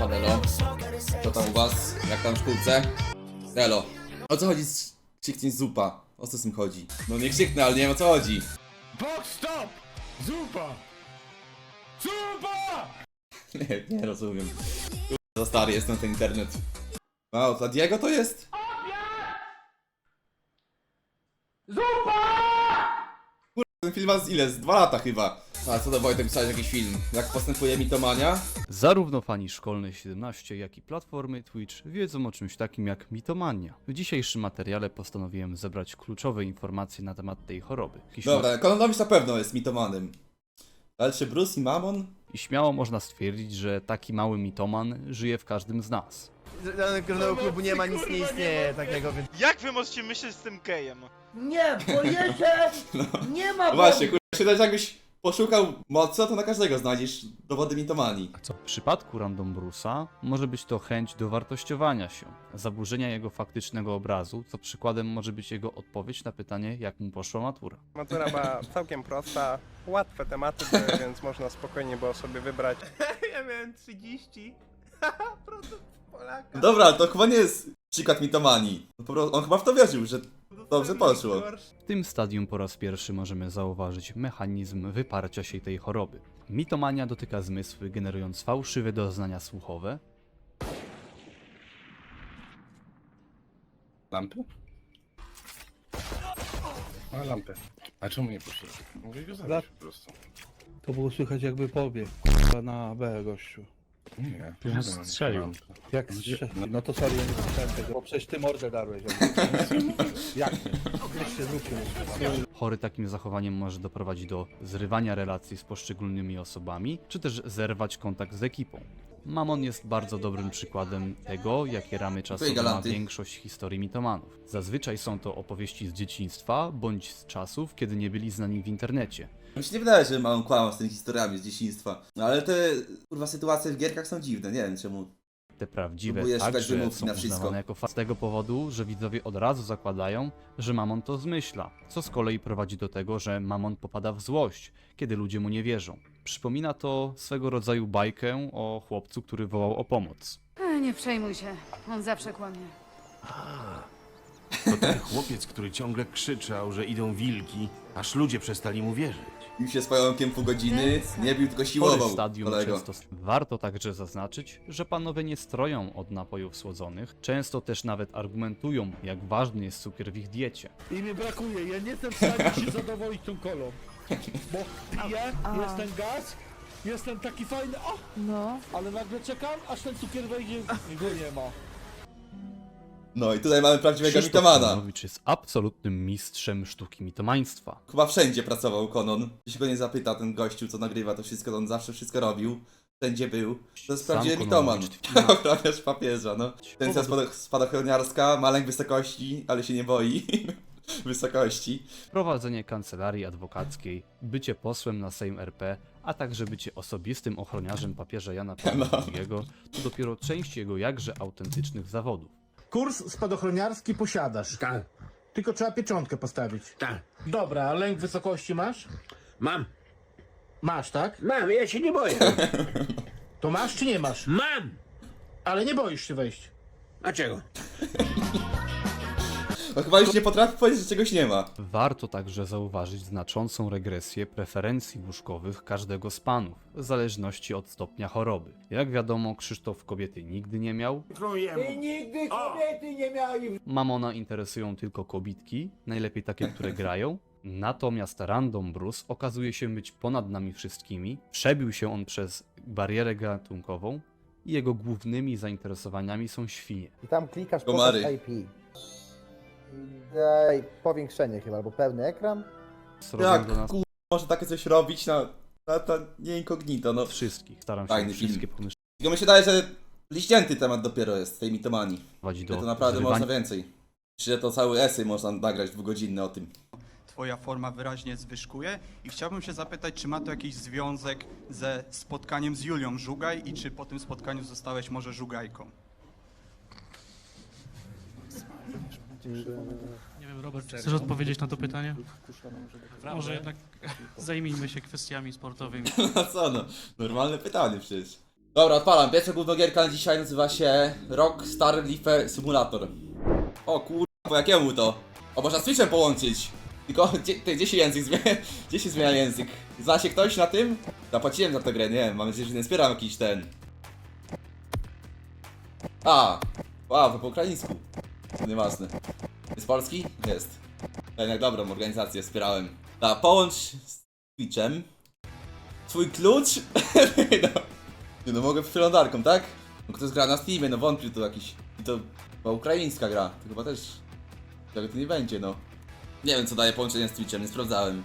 Elo. Co tam u was? Jak tam w szkółce? Elo. O co chodzi z krzyknięć zupa? O co z tym chodzi? No nie krzyknę, ale nie wiem o co chodzi. Bok, stop! Zupa! Zupa! Nie, nie rozumiem. Za stary jestem ten internet. Wow, to Diego to jest? Kurwa, ten film ma z ile? Z dwa lata chyba. A co do Wojtek pisałeś jakiś film? Jak postępuje mitomania? Zarówno fani szkolnej 17, jak i platformy Twitch wiedzą o czymś takim jak mitomania. W dzisiejszym materiale postanowiłem zebrać kluczowe informacje na temat tej choroby. I śma- Dobra, Kononowicz na pewno jest mitomanem. Ale czy Bruce i Mamon? I śmiało można stwierdzić, że taki mały mitoman żyje w każdym z nas. Żadnego klubu nie ma, nic nie istnieje takiego, więc... Jak wy możecie myśleć z tym gejem? Nie, bo jeszcze nie ma No właśnie, kurwa, się też jakbyś poszukał mocno, to na każdego znajdziesz dowody mitomanii. W przypadku Random Bruce'a może być to chęć dowartościowania się, zaburzenia jego faktycznego obrazu, co przykładem może być jego odpowiedź na pytanie, jak mu poszła matura. Matura była całkiem prosta, łatwe tematy były, więc można spokojnie było sobie wybrać. ja miałem 30. Procent Polaka. Dobra, to chyba nie jest przykład mitomanii. No po prostu, on chyba w to wierzył, że dobrze poszło. W tym stadium po raz pierwszy możemy zauważyć mechanizm wyparcia się tej choroby. Mitomania dotyka zmysły, generując fałszywe doznania słuchowe, Lampy? A lampy. A czemu nie puściłeś? Mogę go zabrać po prostu. To było słychać jakby pobiegł k***a, na B gościu. Nie. Strzelił. Jak Gdzie- strzelił? No to sorry, ja nie słyszałem tego, bo przecież ty mordę darłeś. Jak nie? Mu. Chory takim zachowaniem może doprowadzić do zrywania relacji z poszczególnymi osobami, czy też zerwać kontakt z ekipą. Mamon jest bardzo dobrym przykładem tego, jakie ramy czasowe ma galanty. większość historii mitomanów. Zazwyczaj są to opowieści z dzieciństwa, bądź z czasów, kiedy nie byli znani w internecie. Mi się nie wydaje, że mam kłamał z tymi historiami z dzieciństwa. No ale te kurwa sytuacje w gierkach są dziwne, nie wiem czemu. Te prawdziwe Próbuję szukać także wymówki są na wszystko. uznawane jako fakt z tego powodu, że widzowie od razu zakładają, że Mamon to zmyśla, co z kolei prowadzi do tego, że Mamon popada w złość, kiedy ludzie mu nie wierzą. Przypomina to swego rodzaju bajkę o chłopcu, który wołał o pomoc. E, Nie przejmuj się, on zawsze kłamie. To ten chłopiec, który ciągle krzyczał, że idą wilki, aż ludzie przestali mu wierzyć. Bił się z pająkiem pół godziny, nie bił, tylko siłował stadium kolego. często warto także zaznaczyć, że panowie nie stroją od napojów słodzonych, często też nawet argumentują, jak ważny jest cukier w ich diecie. I mi brakuje, ja nie jestem w stanie się zadowolić tą kolą. Bo piję, jest ten gaz, jestem taki fajny, o, No. ale nagle czekam, aż ten cukier wejdzie i go nie ma. No i tutaj mamy prawdziwego Krzysztof mitomana. Kononowicz jest absolutnym mistrzem sztuki mitomaństwa. Chyba wszędzie pracował Konon. Jeśli go nie zapyta ten gościu, co nagrywa to wszystko, to on zawsze wszystko robił. Wszędzie był. To jest Sam prawdziwy mitoman. Kononowicz tkwi na- Ochroniarz papieża, no. Tendencja spado- spadochroniarska, ma lęk wysokości, ale się nie boi wysokości. prowadzenie kancelarii adwokackiej, bycie posłem na Sejm RP, a także bycie osobistym ochroniarzem papieża Jana Pawła II to dopiero część jego jakże autentycznych zawodów. Kurs spadochroniarski posiadasz. Tak, Tylko trzeba pieczątkę postawić. tak. Dobra, a lęk wysokości masz? Mam, Masz, tak? mam, ja się nie boję. To masz czy nie masz? Mam! Ale nie boisz się wejść. A czego? No chyba już nie potrafi powiedzieć, że czegoś nie ma. Warto także zauważyć znaczącą regresję preferencji łóżkowych każdego z panów, w zależności od stopnia choroby. Jak wiadomo, Krzysztof kobiety nigdy nie miał, I nigdy kobiety nie miały Mamona interesują tylko kobitki, najlepiej takie, które grają. Natomiast Random Bruce okazuje się być ponad nami wszystkimi. Przebił się on przez barierę gatunkową i jego głównymi zainteresowaniami są świnie. I tam klikasz Komary. pokaż IP. Daj powiększenie chyba, albo pełny ekran. Jak do nas kur... może takie coś robić na, na, na nie incognito, no. wszystkich. Staram się Fajny wszystkie film. pomysły Tylko mi się wydaje, że liścięty temat dopiero jest tej mitomanii. prowadzić Że do to naprawdę zrywania można więcej. Że to cały esej można nagrać dwugodzinny o tym. Twoja forma wyraźnie zwyżkuje i chciałbym się zapytać, czy ma to jakiś związek ze spotkaniem z Julią Żugaj i czy po tym spotkaniu zostałeś może żugajką? Nie wiem, Robert, chcesz odpowiedzieć na to pytanie? Może jednak zajmijmy się kwestiami sportowymi. A co no? Normalne pytanie przecież. Dobra, odpalam. Pierwsza głównogierka na dzisiaj nazywa się Rock Star Leaf Simulator. O kurwa, po jakiemu to? O, można z Twitchem połączyć. Tylko gdzie, ty, gdzie się język zmienia? Gdzie się zmienia język? Zna się ktoś na tym? Zapłaciłem za tę grę, nie wiem, mam nadzieję, że nie wspieram jakiś ten. A, wow, to po ukraińsku. Nieważne. Jest polski? Jest. Jednak dobrą organizację wspierałem. Da, połącz z Twitchem. Twój klucz? no. Nie no, mogę tak? No ktoś gra na Steamie, no wątpię to jakiś... I to chyba ukraińska gra, to chyba też... Tego to nie będzie, no. Nie wiem co daje połączenie z Twitchem, nie sprawdzałem.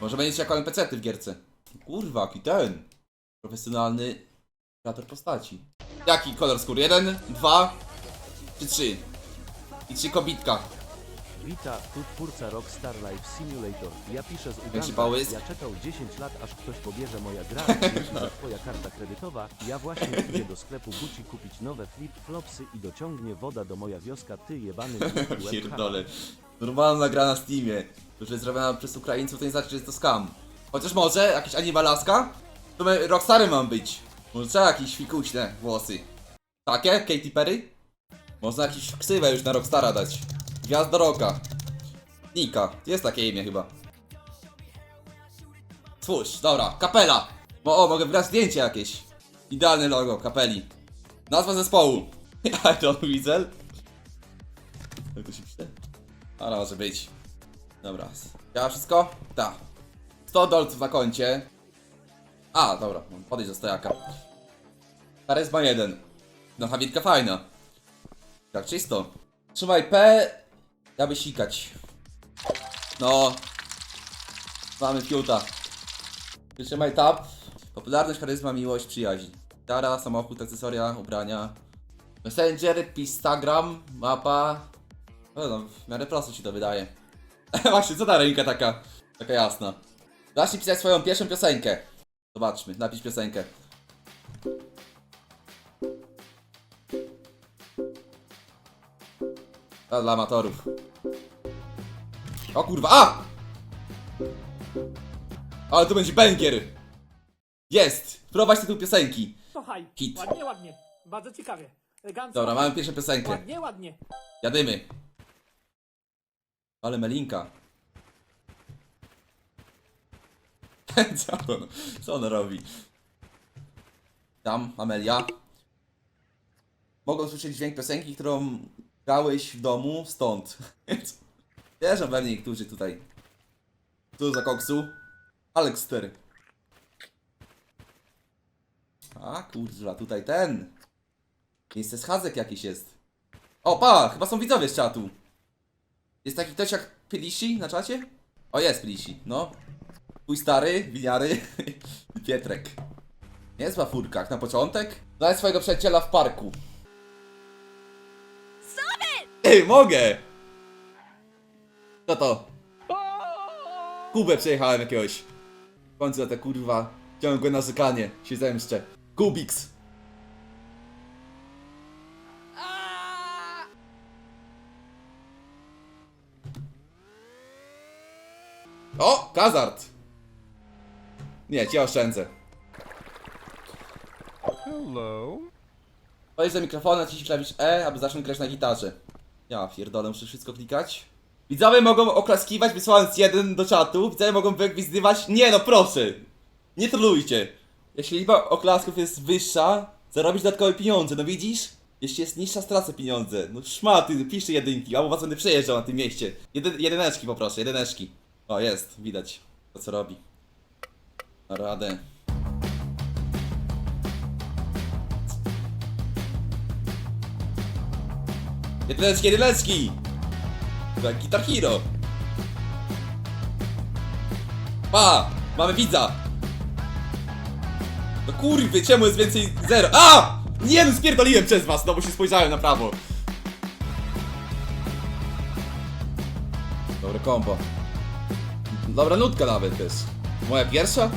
Może będziecie jako NPC-ty w gierce. Kurwa, jaki ten. Profesjonalny kreator postaci. Jaki kolor skóry? Jeden, dwa, czy trzy? I trzy kobitka. Wita, tu twórca Rockstar Life Simulator. Ja piszę z pałysk? Ja czekał 10 lat, aż ktoś pobierze moja gra. Jeśli to twoja karta kredytowa, ja właśnie idę do sklepu Gucci kupić nowe flip-flopsy i dociągnie woda do moja wioska, ty jebany. Pierdolę. Normalna gra na Steamie. To, że jest zrobiona przez Ukraińców, to nie znaczy, że jest to scam. Chociaż może, jakieś anima laska? To my Rockstarem mam być. Może trzeba jakieś fikuśne włosy. Takie? Katy Perry? Można jakieś ksywę już na Rockstara dać. Gwiazda Rocka. Nika. Jest takie imię chyba. Twórz, dobra, kapela. O, o, mogę wybrać zdjęcie jakieś. Idealne logo, kapeli. Nazwa zespołu. Iron Weasel. Jak to się pisze? Ale może być. Dobra. Działa wszystko? Tak. 100 dolców na koncie. A, dobra, mam podejść do stojaka. Charyzma 1. No, habitka fajna. Tak, czysto. Trzymaj P, aby sikać. No. Mamy fiuta. Przytrzymaj tab. Popularność, charyzma, miłość, przyjaźń. Gitara, samochód, akcesoria, ubrania. Messenger, Instagram, mapa. No, no, w miarę prosto ci to wydaje. Właśnie, co ta ręka taka, taka jasna. Zacznij pisać swoją pierwszą piosenkę. Zobaczmy, napisz piosenkę. To dla amatorów. O kurwa, a! Ale to będzie bęgier! Jest! Prowadź tytuł piosenki. Słuchaj, Hit. ładnie, ładnie. Bardzo ciekawie. Elegancko. Dobra, mamy pierwszą piosenkę. Ładnie, ładnie. Jadymy. Ale Melinka. co, on, co on robi? Tam, Amelia. Mogą słyszeć dźwięk piosenki, którą grałeś w domu stąd. Wierzę we mnie niektórzy tutaj. Tu za koksu. Alekster. A kurwa, tutaj ten. Miejsce schadzek jakiś jest. O, pa! Chyba są widzowie z czatu. Jest taki ktoś jak Pilisi na czacie? O, jest Pilisi, no. Twój stary, winiary, Pietrek. Niezła furka, na początek. Znajdź swojego przyjaciela w parku. Ej, mogę! Co to? Kubę przejechałem jakiegoś. W końcu na te kurwa ciągłe narzekanie się zemszczę. Kubiks. O! Kazart! Nie, cię oszczędzę. Hello. Pojedź do mikrofonu, naciśnij klawisz E, aby zacząć grać na gitarze. Ja pierdolę, muszę wszystko klikać. Widzowie mogą oklaskiwać wysłając jeden do czatu, widzowie mogą wygwizdywać... Nie no, proszę! Nie trolujcie! Jeśli liczba oklasków jest wyższa, zarobisz dodatkowe pieniądze, no widzisz? Jeśli jest niższa, stracę pieniądze. No szmaty, piszcie jedynki, albo was będę przejeżdżał na tym mieście. Jeden, jedyneczki poproszę, jedyneczki. O, jest, widać to co robi. Radę. Jedyneczki! To jak Guitar Hero. Pa! Mamy widza! No kurwy, czemu jest więcej zero? A! Nie no, spierdoliłem przez was, no bo się spojrzałem na prawo. Dobre kombo. Dobra nutka nawet też. Moja pierwsza?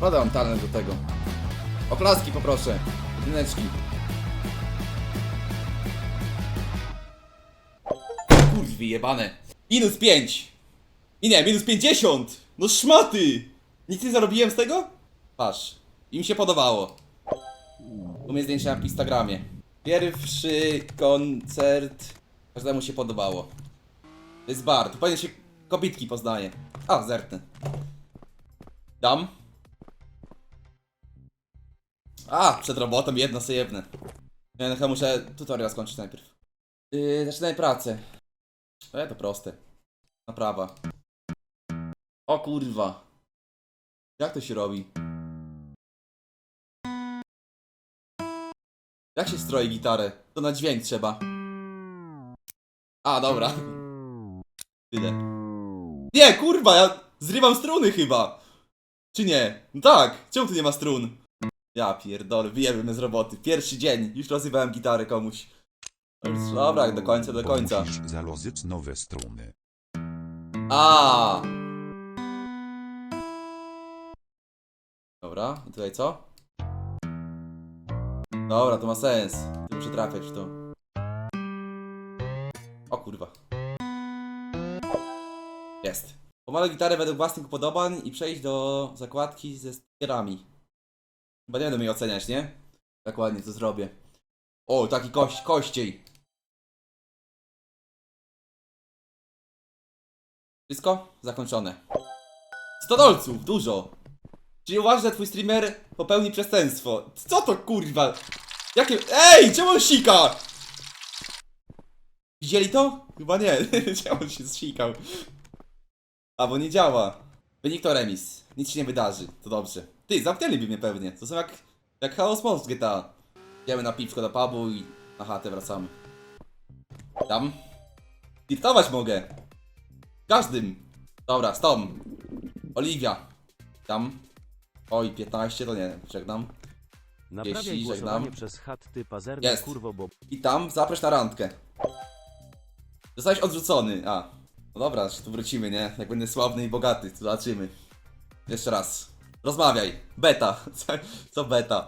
Mam talent do tego. Oklaski poproszę. Jedyneczki. Kurwy jebane. Minus 5. I nie, minus 50. No szmaty. Nic nie zarobiłem z tego? Patrz. Im się podobało. U mnie zdjęcia na Instagramie. Pierwszy koncert. Każdemu się podobało. To jest bar. Tu powinien się kobitki poznaje. A, zerknę. Dam. A, przed robotą jedno. Nie, no chyba muszę tutorial skończyć najpierw. Yy, zaczynaj pracę. E, to proste. Naprawa. O kurwa. Jak to się robi? Jak się stroi gitarę? To na dźwięk trzeba. A, dobra. Tyle. Nie, kurwa, ja zrywam struny chyba. Czy nie? No tak, czemu tu nie ma strun? Ja pierdolę, wyjemy z roboty. Pierwszy dzień, już rozrywałem gitarę komuś. Dobra, do końca, do końca. Zalozyć nowe struny. A. Dobra, i tutaj co? Dobra, to ma sens. Tu muszę trafiać w to. O kurwa. Jest. Pomaluj gitarę według własnych upodobań i przejść do zakładki ze stierami. Chyba nie będę jej oceniać, nie? Tak ładnie to zrobię. O, taki kość, kościej. Wszystko? Zakończone. 100 dolców, dużo. Czyli uważasz, że twój streamer popełni przestępstwo. Co to kurwa? Jakie... Ej, czemu on sika? Widzieli to? Chyba nie. czemu on się zsikał? A, bo nie działa. Wynik to remis. Nic się nie wydarzy. To dobrze. Ty, zamknęliby mnie pewnie. To są jak... Jak Chaos Most w GTA. Idziemy na piwko do pubu i na chatę wracamy. Tam. Dirtować mogę. Każdym. Dobra, tą. Oliwia. Tam. Oj, 15 to nie, żegnam. Naprawiaj Jeśli głosowanie żegnam. przez chat ty Jest. kurwo, bo I tam zapresz na randkę. Zostałeś odrzucony. A. No dobra, tu wrócimy, nie? Jak będę sławny i bogaty, to zobaczymy. Jeszcze raz. Rozmawiaj. Beta. Co, co beta?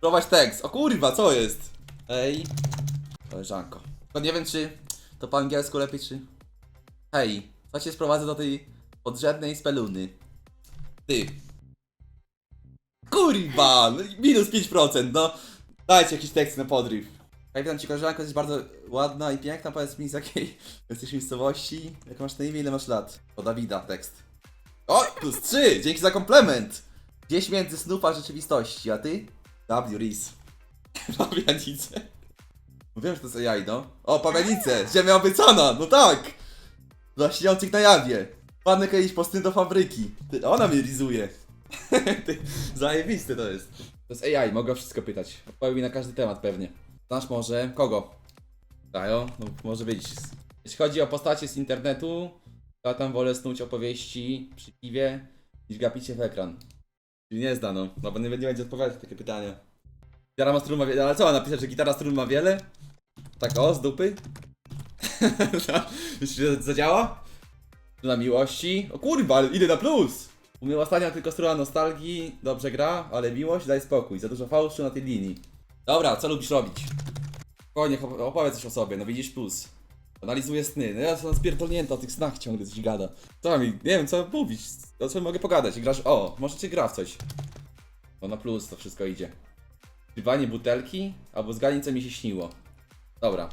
Prowadź tekst. O kurwa, co jest? Ej. Koleżanko. To nie wiem, czy to po angielsku lepiej, czy... Hej, co cię sprowadzę do tej podrzędnej speluny? Ty. Kurwa! no Minus 5%, no. Dajcie jakiś tekst na podryw. Ja witam cię koleżanko, jesteś bardzo ładna i piękna. Powiedz mi z jakiej jesteś miejscowości, jak masz na imię, ile masz lat? O Dawida tekst. O, plus 3! Dzięki za komplement! Gdzieś między snów a rzeczywistości, a ty? W. Reese. Pawianice. Mówiłem, że to jest AI, no. O, Pawianice! Ziemia obiecana! No tak! Dla śniących na jawie. Padnę kiedyś po styn do fabryki. Ona mnie rizuje. Ty, zajebiste to jest. To jest AI, mogę o wszystko pytać. Odpowie mi na każdy temat pewnie. Znasz może kogo? Dajo? No może być. Jeśli chodzi o postacie z internetu, to ja tam wolę snuć opowieści przy piwie niż gapić się w ekran. Czyli nie zdano, no bo nie, nie będzie odpowiadać na takie pytania. Gitara ma strun ma wiele, ale co ma napisać, że gitara strun ma wiele? Tak o, z dupy? Myślisz, że zadziała? Struna miłości? O kurwa, idę na plus! U mnie ostatnia tylko struna nostalgii, dobrze gra, ale miłość daj spokój, za dużo fałszu na tej linii. Dobra, co lubisz robić? Spokojnie, op- opowiedz coś o sobie, no widzisz plus. Analizuję sny, no ja jestem spierdolnięta o tych snach ciągle coś gada. Co mi, nie wiem co mówić, o czym mogę pogadać, grasz, o, może cię gra w coś. No na plus to wszystko idzie. Piwanie butelki, albo zgadnij co mi się śniło. Dobra.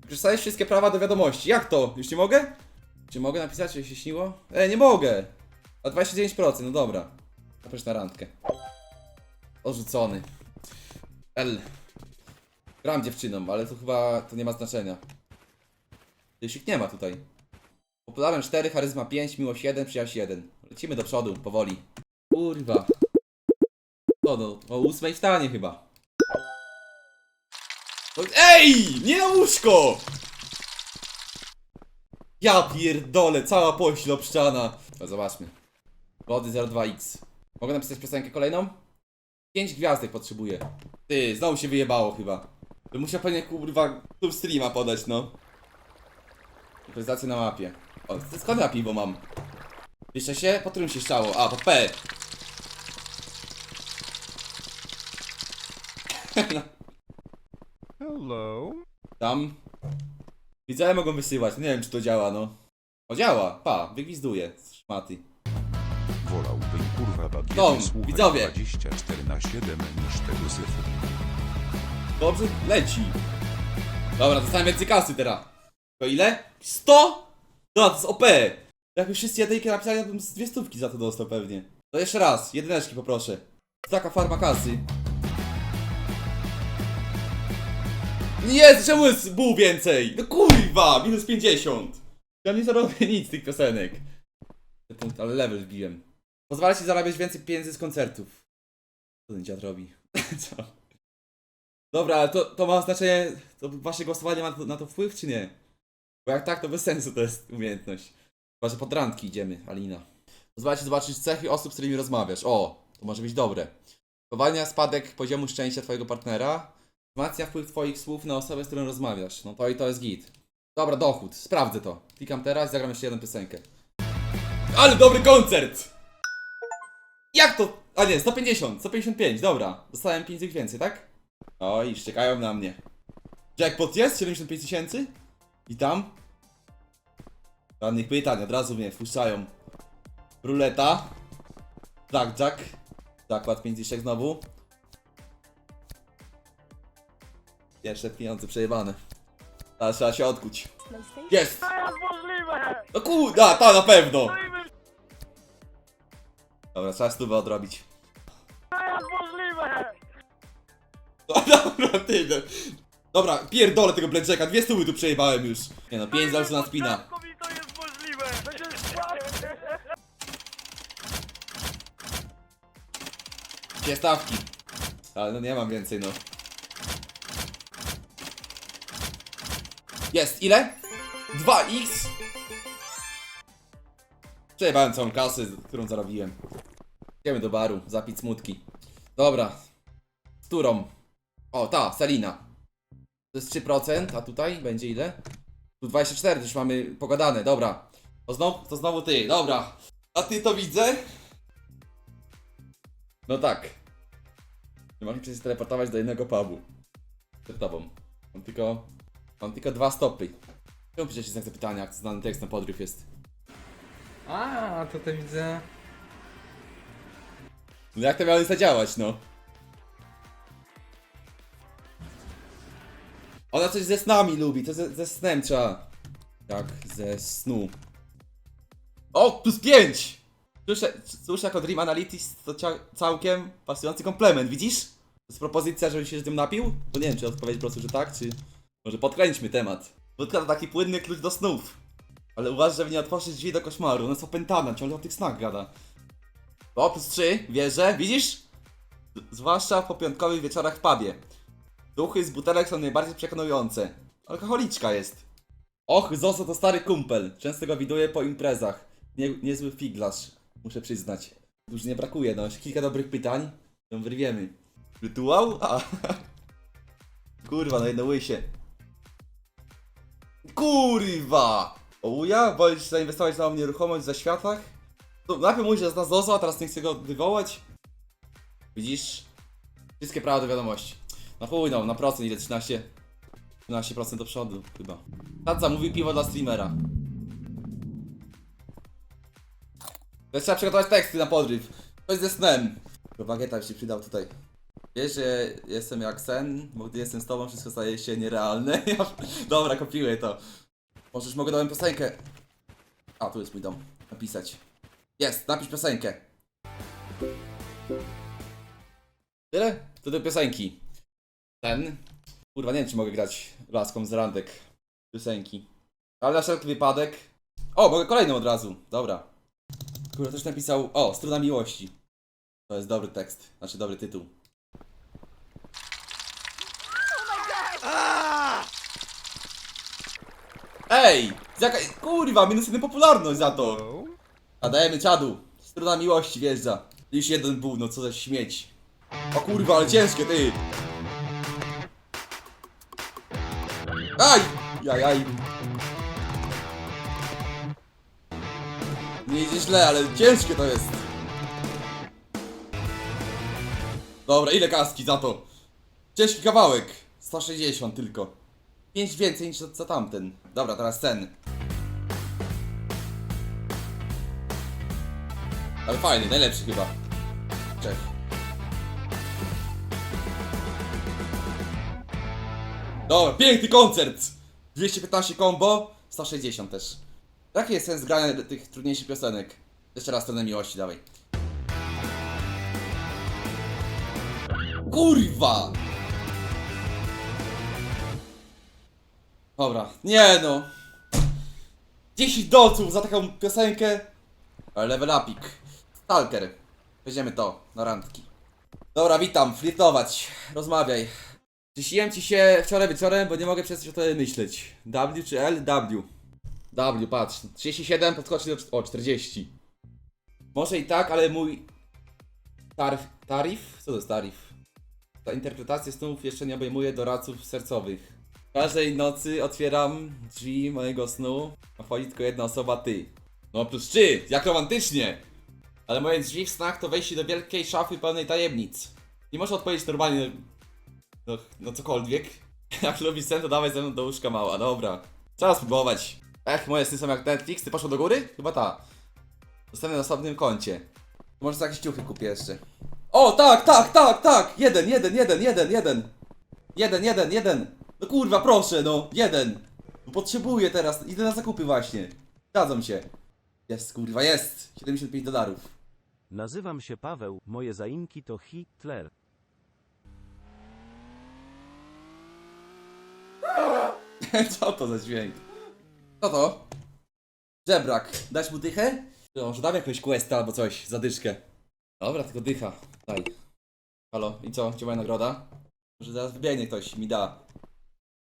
Wykorzystałeś wszystkie prawa do wiadomości, jak to? Już nie mogę? Czy mogę napisać, czy się śniło? E, nie mogę! A 29%, no dobra. Zapraszam na randkę. Odrzucony. L. Gram dziewczyną, ale to chyba to nie ma znaczenia. Jeśli nie ma tutaj. Popularem 4, charyzma 5, miłość 1, przyjaźń 1. Lecimy do przodu, powoli. Kurwa. Co no, o ósmej wstanie chyba. No, Ej! Nie na łóżko! Ja pierdolę, cała pościel obszczana. No zobaczmy. Wody 02X. Mogę napisać piosenkę kolejną? 5 gwiazdek potrzebuję. Ty, znowu się wyjebało chyba. To musiał pewnie kurwa tub streama podać, no. Lokalizację na mapie. O, skąd ja piwo mam? Pisze się? Po którym się szczało? A, po P. Hello. Tam. Widzowie mogą wysyłać, nie wiem czy to działa, no. O, działa, pa, wygwizduje. Szmaty. Wolałbym kurwa bagiety Tom, słuchać widzowie. 24 na 7 niż tego syfu. Dobrze, leci. Dobra, dostałem więcej kasy teraz. To ile? 100? No, to jest OP. Jak już wszyscy jedynki napisali, ja bym z dwie stówki za to dostał pewnie. To jeszcze raz, jedyneczki poproszę. Taka farma kasy. Nie, czemu jest buł więcej? No kurwa, minus 50. Ja nie zarobię nic z tych piosenek. Punkt, ale level wbiłem. Pozwala ci zarabiać więcej pieniędzy z koncertów. Co ten dziad robi? Co? Dobra, ale to, to ma znaczenie, to wasze głosowanie ma na to wpływ, czy nie? Bo jak tak, to bez sensu to jest umiejętność. Chyba, że pod randki idziemy, Alina. Pozwala ci zobaczyć cechy osób, z którymi rozmawiasz. O, to może być dobre. Powalnia spadek poziomu szczęścia twojego partnera. Wzmacnia wpływ twoich słów na osobę, z którą rozmawiasz. No to i to jest git. Dobra, dochód. Sprawdzę to. Klikam teraz i zagram jeszcze jedną piosenkę. Ale dobry koncert! Jak to? A nie, 150, 155, dobra. Dostałem 5 tych więcej, tak? Oj, czekają na mnie. Jackpot jest? 75 tysięcy? I tam? Żadnych pytań, od razu mnie wpuszczają. Ruleta. Blackjack. Zakład 5 tysięcy znowu. Jeszcze pieniądze przejebane. Teraz trzeba się odkuć. Jest! No kurda, ta na pewno! Dobra, trzeba stówę odrobić. No, dobra, ty, no. Dobra, pierdolę tego Blackjacka, dwie stówy tu przejebałem już. Nie no, pięć zawsze na spina. Dwie stawki. Ale no nie mam więcej, no. Jest, ile? 2x? Przejebałem całą kasę, którą zarobiłem. Idziemy do baru, zapić smutki. Dobra. Z którą? O, ta, Selina. To jest 3%, a tutaj będzie ile? Tu 24, już mamy pogadane, dobra. To znowu, to znowu ty, dobra. A ty to widzę? No tak. Nie mogę przecież teleportować do innego pubu. Przed tobą. Mam tylko... Mam tylko dwa stopy. Czemu piszecie znak zapytania, jak znany tekst na podryw jest? A, to to widzę. No jak to miało zadziałać, no? Ona coś ze snami lubi, to ze, ze snem trzeba. Jak ze snu. O, plus 5! Słyszę, słyszę jako Dream Analytics to cia- całkiem pasujący komplement, widzisz? To jest propozycja, żebym się z tym napił? To nie wiem, czy odpowiedzieć po prostu, że tak, czy... Może podkręćmy temat. Wódka to taki płynny klucz do snów. Ale uważaj, żeby nie otworzyć drzwi do koszmaru, ona jest opętana, ciągle o tych snach gada. O, plus 3, wierzę, widzisz? Zwłaszcza po piątkowych wieczorach w pubie. Duchy z butelek są najbardziej przekonujące. Alkoholiczka jest. Och, Zoso to stary kumpel. Często go widuję po imprezach. Nie, niezły figlarz, muszę przyznać. Już nie brakuje, no. Jeszcze kilka dobrych pytań. Ją wyrwiemy. Rytuał? A. Kurwa, no jedno łysie. Kurwa! Ołuja? Wolisz zainwestować na nieruchomość za światach? To najpierw mówi, że zna Zozo, a teraz nie chce go wywołać? Widzisz? Wszystkie prawa do wiadomości. No chuj no, na procent ile? 13? 13% do przodu chyba. Tadza mówi piwo dla streamera. Trzeba przygotować teksty na podryw. Coś ze snem. Bagieta już się przydał tutaj. Wiesz, że jestem jak sen, bo gdy jestem z tobą wszystko staje się nierealne. Dobra, kopiuję to. Możesz mogę dałem piosenkę. A, tu jest mój dom. Napisać. Jest, napisz piosenkę. Tyle? To do piosenki. Ten. Kurwa, nie wiem, czy mogę grać laską z randek. Piosenki. Ale na wszelki wypadek. O, mogę kolejną od razu. Dobra. Kurwa, też napisał. O, struna miłości. To jest dobry tekst. Znaczy, dobry tytuł. Ej! Jaka... Kurwa, minus jeden popularność za to! A dajemy czadu. Struna miłości wjeżdża. Już jeden był, no co za śmieć. O kurwa, ale ciężkie, ty! Aj! Jaj, jaj. Nie idzie źle, ale ciężkie to jest. Dobra, ile kaski za to? Ciężki kawałek. 160 tylko. 5 więcej niż za, tamten. Dobra, teraz ten. Ale fajny, najlepszy chyba. Czech. Dobra, piękny koncert! 215 combo, 160 też. Jaki jest sens grania tych trudniejszych piosenek? Jeszcze raz stronę miłości, dawaj. Kurwa! Dobra, nie no. 10 dolców za taką piosenkę. Level upik. Stalker. Weźmiemy to na randki. Dobra, witam, flirtować. Rozmawiaj. Czyściłem ci się wczoraj wieczorem, bo nie mogę przestać o tobie myśleć. W czy L? W. W, patrz. 37 podskoczy do o 40. Może i tak, ale mój tarif, tarif? Co to jest tarif? Ta interpretacja snów jeszcze nie obejmuje doradców sercowych. Każdej nocy otwieram drzwi mojego snu, a wchodzi tylko jedna osoba, ty. No plus ty, jak romantycznie! Ale moje drzwi w snach to wejście do wielkiej szafy pełnej tajemnic. Nie można odpowiedzieć normalnie no, no cokolwiek. Jak lubisz sen, to dawaj ze mną do łóżka mała, dobra. Trzeba spróbować. Ech, moje sny są jak Netflix, ty poszło do góry? Chyba ta. Zostanę na osobnym koncie. Może jakieś ciuchy kupię jeszcze. O, tak, tak, tak, tak! Jeden, jeden, jeden, jeden, jeden. Jeden, jeden, jeden. No kurwa, proszę, no, jeden. No Potrzebuję teraz, idę na zakupy właśnie. Zgadzam się. Jest, kurwa, jest. 75 dolarów. Nazywam się Paweł, moje zaimki to Hitler. Co to za dźwięk? Co to? Żebrak. Dać mu dychę? To Może dam jakąś questa albo coś, zadyszkę. Dobra, tylko dycha. Daj. Halo, i co? Gdzie moja nagroda? Może zaraz wybiegnie ktoś mi da.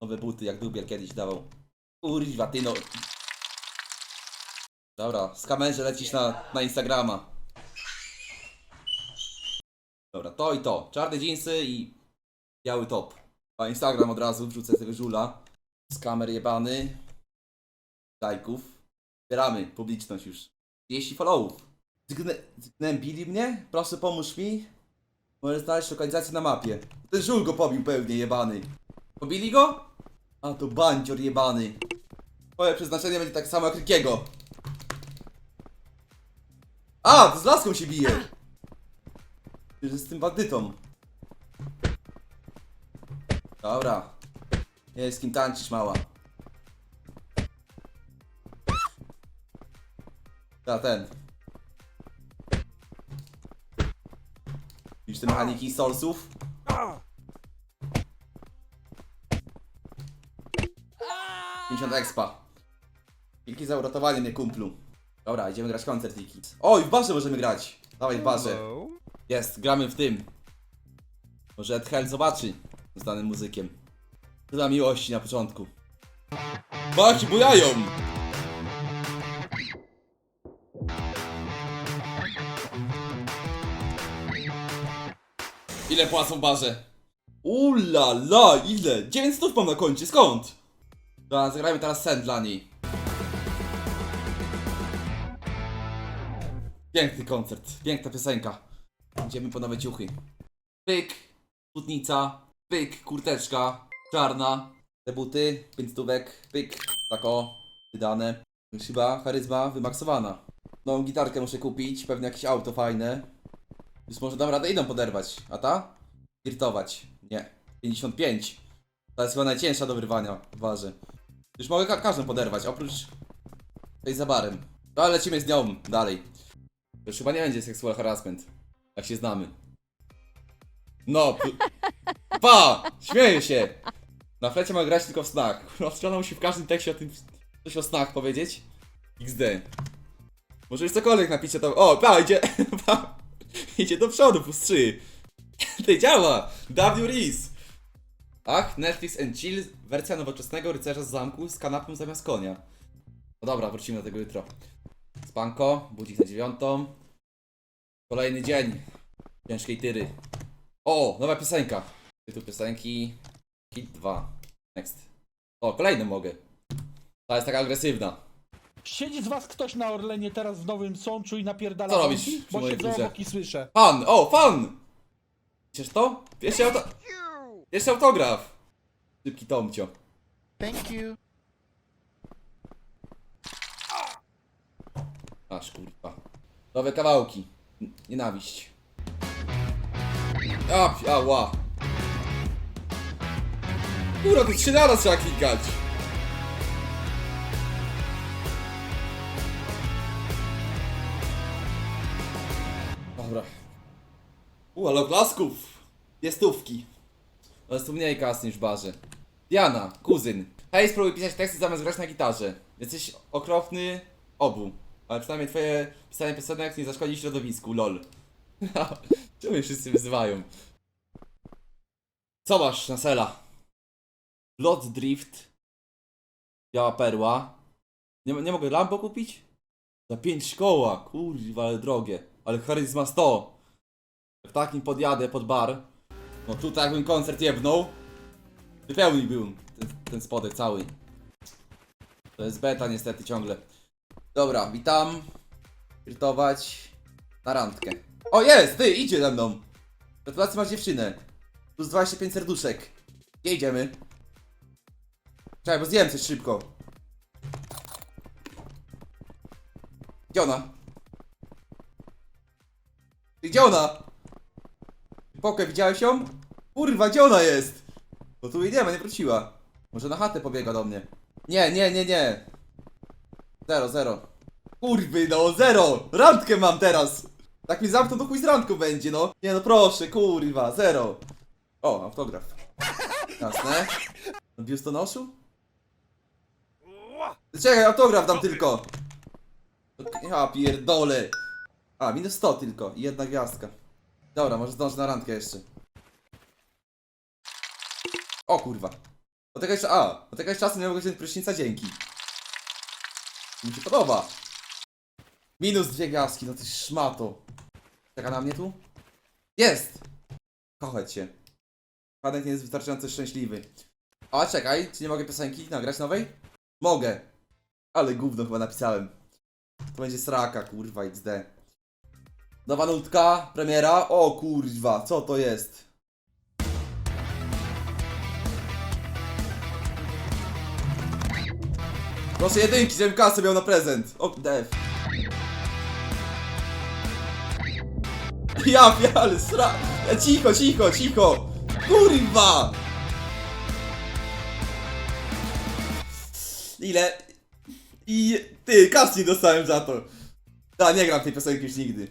Nowe buty, jak Dubiel kiedyś dawał. Kurwa, ty no. Dobra, z kamerze lecisz na, na Instagrama. Dobra, to i to. Czarne dżinsy i biały top. A Instagram od razu wrzucę tego żula. Z kamer jebany. Lajków. Zbieramy publiczność już. 30 followów. Zgnę, zgnębili mnie? Proszę pomóż mi. Możesz znaleźć lokalizację na mapie. Ten żul go pobił pewnie jebany. Pobili go? A to bandzior jebany. Twoje przeznaczenie będzie tak samo jak Rikiego. A, to z laską się bije. Przecież z tym bandytą. Dobra. Jest kim tańczysz, mała. Ta, ten. Widzisz te mechaniki solsów? 50 expa. Dzięki za uratowanie mnie, kumplu. Dobra, idziemy grać koncert, Wikis. Oj, w barze możemy grać. Dawaj, w barze. Jest, gramy w tym. Może Ed zobaczy z danym muzykiem. Dla miłości na początku. Bać bujają! Ile płacą w barze? Ula la, ile? 900 mam na koncie, skąd? Dobra, zagrajmy teraz sen dla niej. Piękny koncert, piękna piosenka. Idziemy po nowe ciuchy. Pyk, spódnica, pyk, kurteczka, czarna, te buty, pięć pyk, tak o, wydane. Chyba charyzma wymaksowana. Nową gitarkę muszę kupić, pewnie jakieś auto fajne. Już może dam radę inną poderwać, a ta? Flirtować. Nie. 55. Ta jest chyba najcięższa do wyrwania w warze. Już mogę ka każdą poderwać, oprócz tej za barem. No ale lecimy z nią dalej. To już chyba nie będzie sexual harassment. Jak się znamy. No, pa! Śmieję się! Na flecie mogę grać tylko w snach. Rozstrzelał musi w każdym tekście o tym coś o snach powiedzieć. XD. Może już cokolwiek napisze to. O, pa, idzie. Pa, idzie do przodu, plus 3. Ty działa! W Reese! Ach, Netflix and Chill, wersja nowoczesnego rycerza z zamku z kanapą zamiast konia. No dobra, wrócimy do tego jutro. Spanko, budzik na dziewiątą. Kolejny dzień. Ciężkiej tyry. O, nowa piosenka. Tytuł piosenki. Hit 2. Next. O, kolejną mogę. Ta jest taka agresywna. Siedzi z was ktoś na Orlenie teraz w Nowym Sączu i napierdala Co robisz przy Bo mojej siedzę obok i słyszę. Fan! O, fan! Widzisz to? Pierwszy, auto... Pierwszy autograf. Szybki Tomcio. Thank you. Aż kurwa. Nowe kawałki. Nienawiść. A, ała. Kurwa, to trzy naraz trzeba klikać. Dobra. U, ale oklasków. Dwie stówki. To jest tu mniej kasy niż barze. Diana, kuzyn. Hej, spróbuj pisać teksty zamiast grać na gitarze. Jesteś okropny obu. Ale przynajmniej twoje pisanie piosenek nie zaszkodzi środowisku, lol. Czemu mnie wszyscy wyzywają? Co masz na sela? Blood Drift. Biała perła. Nie, nie mogę Lambo kupić? Za 5 szkoła, kurwa, ale drogie. Ale charyzma 100. Jak takim podjadę pod bar. No tutaj jakbym koncert jebnął. Wypełniłbym ten, ten spodek cały. To jest beta niestety ciągle. Dobra, witam. Wirtować na randkę. O jest, ty, idzie ze mną. Gratulacje masz dziewczynę. Plus 25 serduszek. Gdzie idziemy? Czekaj, bo zjem coś szybko. Gdzie ona? Gdzie ona? Pokę, widziałeś ją? Kurwa, gdzie ona jest? No tu jej nie wróciła. Może na chatę pobiega do mnie. Nie, nie, nie, nie. Zero, zero. Kurwy, no, zero! Randkę mam teraz! Tak mi zamknął, to chuj z randką będzie, no. Nie no, proszę, kurwa, zero. O, autograf. Jasne. Biustonoszu? Czekaj, autograf dam tylko. Ja pierdolę. A, minus 100 tylko i jedna gwiazdka. Dobra, może zdążę na randkę jeszcze. O kurwa. Od jeszcze, a, od jeszcze czasu nie mogę wziąć prysznica, dzięki. Mi się podoba. Minus dwie gwiazdki, no ty szmato. Czeka na mnie tu? Jest! Kochać się. Panek nie jest wystarczająco szczęśliwy. A czekaj, czy nie mogę piosenki nagrać nowej? Mogę. Ale gówno chyba napisałem. To będzie sraka, kurwa, XD. Nowa nutka, premiera. O kurwa, co to jest? Proszę jedynki, żebym kasę miał na prezent. O, def. Ja, ale sra... Ja, cicho, cicho, cicho. Kurwa! Ile? I ty, kas nie dostałem za to. Da, nie gram tej piosenki już nigdy.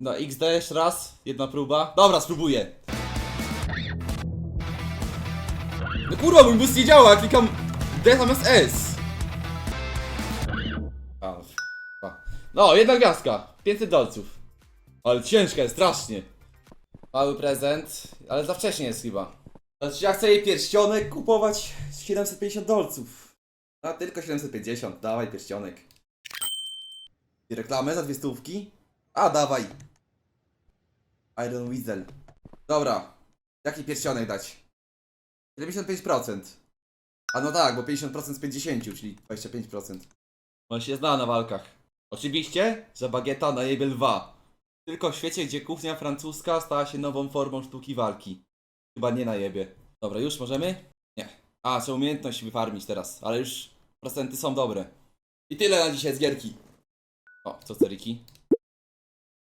No, XD jeszcze raz, jedna próba. Dobra, spróbuję. No kurwa, mój boost nie działa, klikam D zamiast S. A, No, jedna gwiazdka, 500 dolców. Ale ciężka jest, strasznie. Mały prezent, ale za wcześnie jest chyba. Znaczy, ja chcę jej pierścionek kupować 750 dolców. A tylko 750, dawaj pierścionek. I reklamę za dwie stówki? A, dawaj. Iron Weasel. Dobra. Jaki pierścionek dać? 75%. A no tak, bo 50% z 50, czyli 25%. On się zna na walkach. Oczywiście, że bagieta na jebie lwa. Tylko w świecie, gdzie kuchnia francuska stała się nową formą sztuki walki. Chyba nie na jebie. Dobra, już możemy? Nie. A, trzeba umiejętność wyfarmić teraz, ale już procenty są dobre. I tyle na dzisiaj z gierki. O, co ceriki?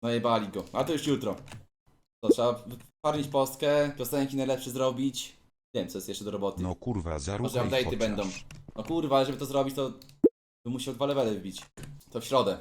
Najebali go. A to już jutro. To trzeba farmić postkę, piosenki najlepsze zrobić. Nie wiem, co jest jeszcze do roboty. No kurwa, Może zaruchaj update'y chociaż. będą. No kurwa, ale żeby to zrobić, to bym musiał dwa levely wbić. To w środę.